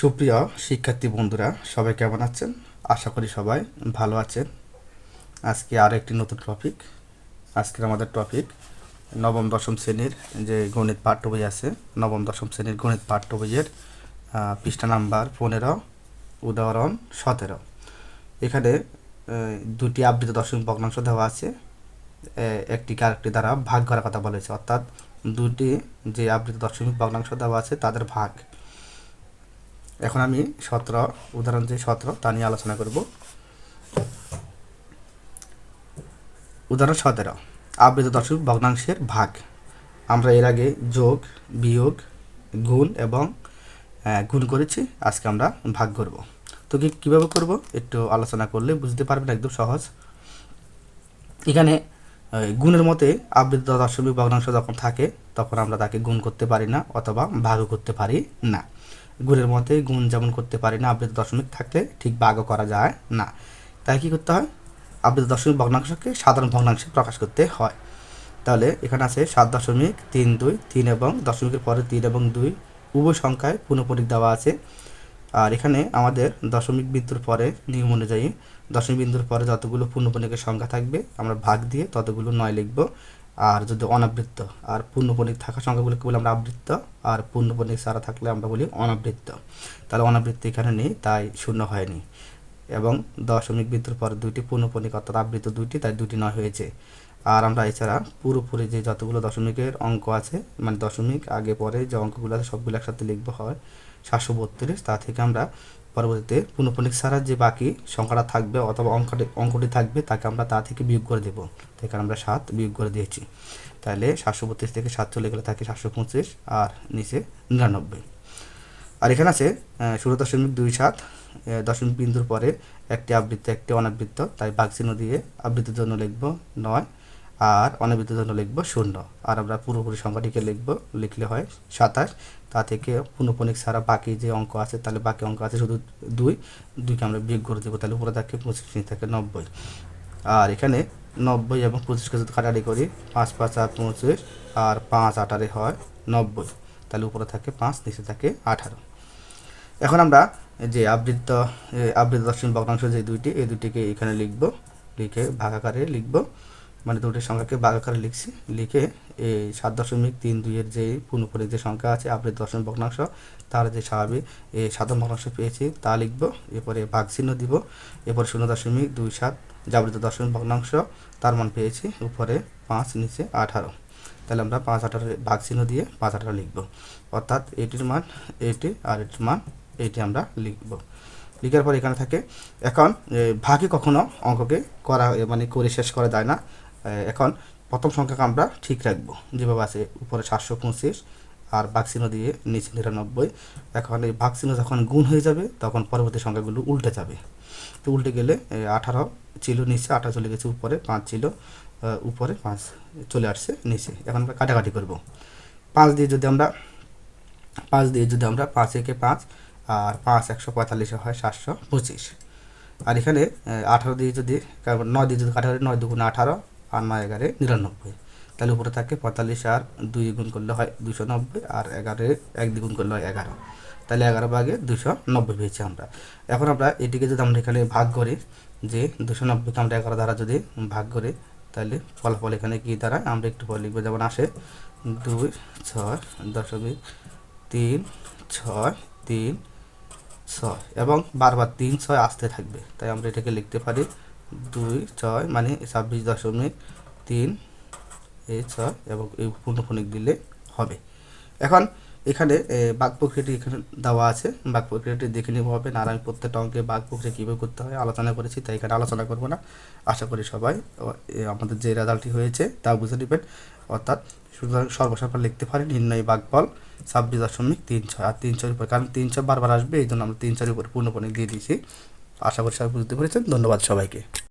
সুপ্রিয় শিক্ষার্থী বন্ধুরা, সবাই কেমন আছেন? আশা করি সবাই ভালো আছেন। আজকে আরও একটি নতুন টপিক আজকের আমাদের টপিক নবম, দশম শ্রেণির যে গণিত পাঠ্য বই আছে, নবম, দশম শ্রেণির গণিত পাঠ্য বইয়ের পৃষ্ঠা নাম্বার পনেরো, উদাহরণ সতেরো। এখানে দুটি আবৃত দশমিক ভগ্নাংশ দেওয়া আছে। একটি আরেকটি দ্বারা ভাগ করার কথা বলেছে। অর্থাৎ দুটি যে আবৃত দশমিক ভগ্নাংশ দেওয়া আছে, তাদের ভাগ। এখন আমি সতেরো, উদাহরণ যে সতেরো, তা নিয়ে আলোচনা করব। উদাহরণ সতেরো, আবৃত দশমিক ভগ্নাংশের ভাগ। আমরা এর আগে যোগ, বিয়োগ, গুণ এবং গুণ করেছি, আজকে আমরা ভাগ করব। তো কি, কীভাবে করব? একটু আলোচনা করলে বুঝতে পারবেন, একদম সহজ। এখানে গুণের মতে আবৃত দশমিক ভগ্নাংশ যখন থাকে, তখন আমরা তাকে গুণ করতে পারি না অথবা ভাগও করতে পারি না। গুণের মতে গুণ যেমন করতে পারি না, আবৃত দশমিক থাকলে ঠিক ভাগও করা যায় না। তাই কি করতে হয়? আবৃত দশমিক ভগ্নাংশকে সাধারণ ভগ্নাংশে প্রকাশ করতে হয়। তাহলে এখানে আছে সাত দশমিক তিন দুই, তিন এবং দশমিকের পরে তিন এবং দুই উভয় সংখ্যায় পুনঃপরিক দেওয়া আছে। আর এখানে আমাদের দশমিক বিন্দুর পরে নিয়ম অনুযায়ী দশমিক বিন্দুর পরে যতগুলো পূর্ণপণিকের সংখ্যা থাকবে, আমরা ভাগ দিয়ে ততগুলো নয় লিখব। আর যদি অনাবৃত্ত, আর পূর্ণপণিক থাকা সংখ্যাগুলোকে বলি আমরা আবৃত্ত, আর পূর্ণপণিক ছাড়া থাকলে আমরা বলি অনাবৃত্ত। তাহলে অনাবৃত্ত এখানে নেই, তাই শূন্য হয়নি। এবং দশমিক বিন্দুর পর দুইটি পূর্ণপণিক অর্থাৎ আবৃত্ত দুইটি, তাই দুটি নয় হয়েছে। আর আমরা এছাড়া পুরোপুরি যে যতগুলো দশমিকের অঙ্ক আছে মানে দশমিক, আগে পরে যে অঙ্কগুলো আছে, সবগুলো একসাথে লিখব হয় সাতশো বত্রিশ, তা থেকে আমরা পরবর্তীতে পুনঃপনিক ছাড়া যে বাকি সংখ্যাটা থাকবে অথবা অঙ্কটি অঙ্কটি থাকবে, তাকে আমরা তা থেকে বিয়োগ করে দেবো। থেকে আমরা সাত বিয়োগ করে দিয়েছি। তাহলে সাতশো বত্রিশ থেকে সাত চলে গেলে থাকে সাতশো পঁচিশ আর নিচে নিরানব্বই। আর এখানে আছে ষোলো দশমিক দুই সাত দশমিক বিন্দুর পরে একটি আবৃত্ত, একটি অনাবৃত্ত, তাই বাঘ চিহ্ন দিয়ে আবৃত্তির জন্য লিখব নয়। আর অনাবৃত্তির জন্য লিখব শূন্য। আর আমরা পুরোপুরি সংখ্যাটিকে লিখব লিখলে হয় সাতাশ। তা থেকে পুনঃপনিক ছাড়া বাকি যে অঙ্ক আছে তাহলে বাকি অঙ্ক আছে শুধু দুই। দুইকে আমরা বিয়োগ করে দেবো তাহলে উপরে থাকে পঁচিশ থাকে নব্বই। আর এখানে নব্বই এবং পঁচিশকে যদি কাটারি করি পাঁচ পাঁচ আর পঁচিশ আর পাঁচ আটারে হয় নব্বই। তাহলে উপরে থাকে পাঁচ নিচে থাকে আঠারো। এখন আমরা যে আবৃত্ত এ, আবৃত দশমিক ভগ্নাংশ যে দুইটি এই দুটিকে এখানে লিখব লিখে ভাগাকারে লিখব। মানে দুটি সংখ্যাকে ভাগাকারে লিখছি। লিখে এই সাত দশমিক তিন দুইয়ের যে পূর্ণপরিক যে সংখ্যা আছে, আবৃত দশমিক ভগ্নাংশ, তার যে স্বাভাবিক এই সাধারণ ভগ্নাংশ পেয়েছি, তা লিখব। এরপরে ভাগ চিহ্ন দিব। এরপর শূন্য দশমিক দুই সাত জাবৃত দশমিক ভগ্নাংশ, তার মান পেয়েছি উপরে পাঁচ, নিচে আঠারো। তাহলে আমরা পাঁচ আঠারো ভাগ চিহ্ন দিয়ে পাঁচ আঠারো লিখব। অর্থাৎ এটির মান এটি আর এটির মান এইটি আমরা লিখব। লিখার পর এখানে থাকে, এখন ভাগে কখনো অঙ্ককে করা মানে করে শেষ করা যায় না। এখন প্রথম সংখ্যাকে আমরা ঠিক রাখব। যেভাবে আছে, উপরে সাতশো পঁচিশ আর ভাগচিহ্ন দিয়ে নিচে নিরানব্বই। এখন এই ভাগচিহ্ন যখন গুণ হয়ে যাবে, তখন পরবর্তী সংখ্যাগুলো উল্টে যাবে। তো উল্টে গেলে আঠারো ছিল নিচে, আঠারো চলে গেছে উপরে, পাঁচ ছিল উপরে, পাঁচ চলে আসছে নিচে। এখন আমরা কাটাকাটি করব। পাঁচ দিয়ে যদি আমরা, পাঁচ দিয়ে যদি আমরা পাঁচ একে পাঁচ আর পাঁচ একশো পঁয়তাল্লিশে হয় সাতশো পঁচিশ। আর এখানে আঠারো দিয়ে যদি নয় দিয়ে যদি কাটাকাটি, নয় দুগুণ আঠারো আর নয় এগারো নিরানব্বই। তাহলে উপরে থাকে পঁয়তাল্লিশ আর দুই গুণ করলে হয় দুশো নব্বই আর এগারো এক দ্বিগুণ করলে হয় এগারো। তাহলে এগারো ভাগে দুশো নব্বই পেয়েছি আমরা। এখন আমরা এটিকে যদি আমরা এখানে ভাগ করি, যে দুশো নব্বইকে আমরা এগারো দ্বারা যদি ভাগ করি, তাহলে ফলাফল এখানে কী দাঁড়ায়? আমরা একটু পরে লিখব, যেমন আসে দুই ছয় দশমিক তিন ছয় তিন ছয় এবং বারবার তিন ছয় আসতে থাকবে। তাই আমরা এটাকে লিখতে পারি দুই, ছয় মানে ছাব্বিশ দশমিক তিন এই ছয় এবং এই পূর্ণফনিক দিলে হবে। এখন এখানে বাঘ প্রক্রিয়াটি এখানে দেওয়া আছে। বাঘ প্রক্রিয়াটি দেখে নিতে হবে। আর আমি প্রত্যেকটা অঙ্কে বাঘ প্রক্রিয়া কীভাবে করতে হয় আলোচনা করেছি, তাই এখানে আলোচনা করব না। আশা করি সবাই আমাদের যে রেজাল্টটি হয়েছে তা বুঝে নেবেন। অর্থাৎ সুতরাং সর্বসাধারণ লিখতে পারি, নির্ণয় বাঘফল ছাব্বিশ দশমিক তিন ছয়। আর তিন ছয়ের উপর, কারণ তিন ছয় বারবার আসবে এই জন্য আমরা তিন ছয়ের উপর পূর্ণপণিক দিয়ে দিয়েছি। আশা করি সবাই বুঝতে পেরেছেন। ধন্যবাদ সবাইকে।